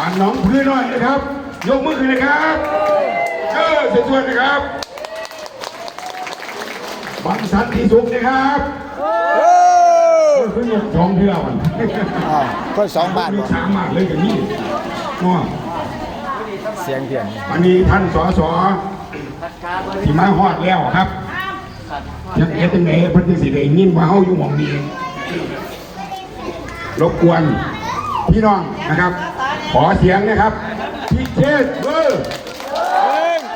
อ่านน้องพื้นหน่อยนะครับ ยกมือขึ้นนะครับเออสวยๆนะครับบังสันติสุขนะครับโอ้เออขึ้นยกสองเท่ามันอ้าวคนสองบาทมีบ่ช้างมากเลยอย่างนี้เนาะเสียงเพียงวันนี้ท่านสสที่มาฮอดแล้วครับยังเอ็ดยังไงเพิ่นจะสิได้ยินว่าเฮาอยู่หม่องนี้รบกวนพี่น้องนะครับ ขอเสียงนะครับพี่เชษฐ์เบอร์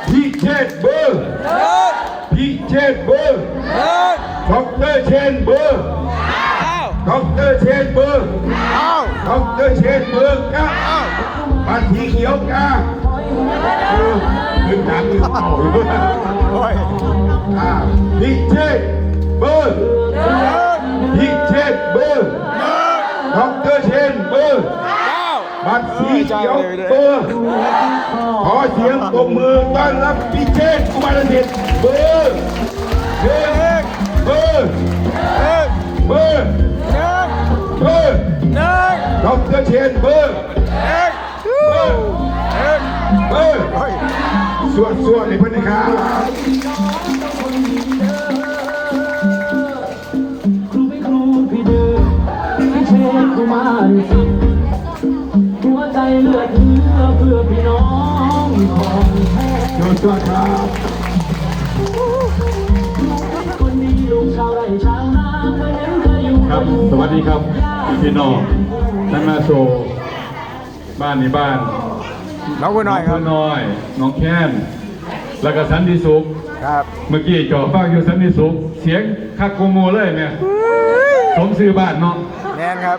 พี่เชษฐ์เบอร์พี่เชษฐ์เบอร์ดอกเตอรเชนเบอร์อ้าวดอกเตอรเชนเบอร์อ้าวดอกเตอรเชนเบอร์ก้าบัตรสีเขียวก้าเออขึ้นน้ำขึ้นเต่าอยู่โอ้ยอ่าพี่เชษฐ์เบอร์พี่เชษฐ์เบอร์ดอกเตอรเชนเบอร์อ้าว บัตรสีเขียวเบอร์ขอเสียงปรบมือต้อนรับพี่เชษกุมารสิทธิ์เบอร์เบอร์เบอร์เอ้ยเบอร์หนึ่งเบอร์หนึ่งดอกเตอรเชนเบอร์หนึ่งเบอร์หนึ่งเบอร์โอ้ยสวดสวดในพื้นที่ครับครูไม่ครูพี่เดินไม่เชนกุมาร สวดสวดครับคนดีลูกชาวไร่ชาวนาไม่เห็นเคยอยู่ครับ สวัสดีครับ พี่น้องท่านมาโชว์บ้านนี้บ้านน้องกูหน่อยครับ น้น้อย น้องแค้นแล้วก็สันติสุข ครับ เมื่อกี้จอฟังอยู่สันติสุข เสียงคักโกโมเลยเนี่ยสมซื้อบ้านเนาะแน่นครับ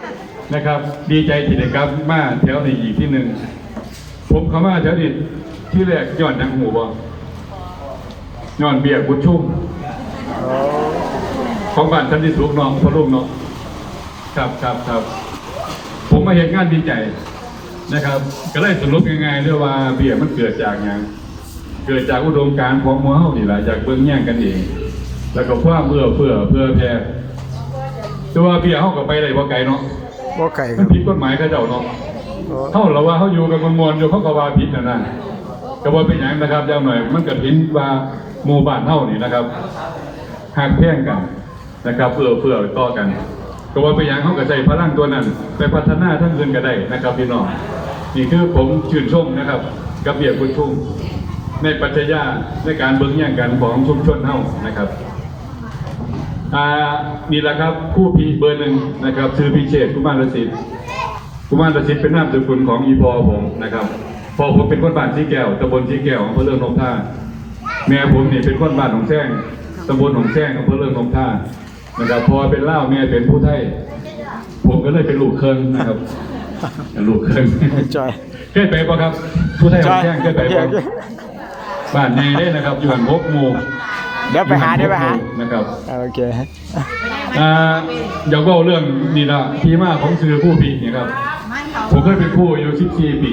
นะครับ ดีใจที่ได้กลับมาแถวนี้อีกที่หนึ่ง ผมเข้ามาแถวนี้ ที่แรกย้อนหนังหูบ่ย้อนเบียร์กุดชุ่มของบ้านสันติสุขเนาะพอลูกเนาะครับครับครับผมมาเห็นงานดีใจนะครับ ก็เลยสรุปง่ายๆเรื่องว่าเบียร์มันเกิดจากอย่างเกิดจากอุดมการณ์ของหมัวเฮานี่แหละจากเบิ่งแย่งกันเอง แล้วก็ความเอื้อเฟื้อเพื่อแผ่แต่ว่าเบียร์เฮาก็ไปได้บ่ไกลเนาะบ่ไก่คมัรันบผิดกฎหมายเขาเจ้าเนาะโอ้เท่าเราว่าเขาอยู่กันมวลๆอยู่เขาก็ว่าผิดนะนะ ก็ว่าเป็นอย่างนะครับอย่างหน่อยมันก็ผิดว่าหมู่บ้านเฮานี่นะครับหักแพ่งกันนะครับเอื้อเฟื้อต่อกัน ก็ว่าเป็นอย่างเขาก็ใช้พลังตัวนั้น ไปพัฒนาทั้งอื่นก็ได้นะครับพี่น้องนี่คือผมชื่นชมนะครับกับเบียร์คุณชุ่มในปรัชญาในการเบิ่งแย่งกันของชุมชนเฮานะครับอ่านี่แหละครับคู่พีเบอร์หนึ่งนะครับชื่อพิเชษกุมารสิทธิ์กุมารสิทธิ์เป็นนามสกุลของอีพอผมนะครับ พอผมเป็นคนบ้านสีแก้วตำบลสีแก้วอำเภอเรืองนงท่าแม่ผมนี่เป็นคนบ้านหนองแซงตำบลหนองแซงอำเภอเรืองนงท่านะครับพอเป็นเล่าวแม่เป็นผู้ไทย ผมก็เลยเป็นลูกเคิงนะครับลูกเคิงจอยเคยไปปะครับ ผู้ไทยหนองแซงเคยไปจอปะยบ้านในได้นะครับ อยู่หันหกหมู่เดี๋ยวไปหาเดี๋ยวไปหานะครับอ่าโอเคอ่าอยากเล่าเรื่องนี่ละที่มาของซื้อผู้ผีนี่ครับ ผมเคยเป็นผู้อายุ14ปี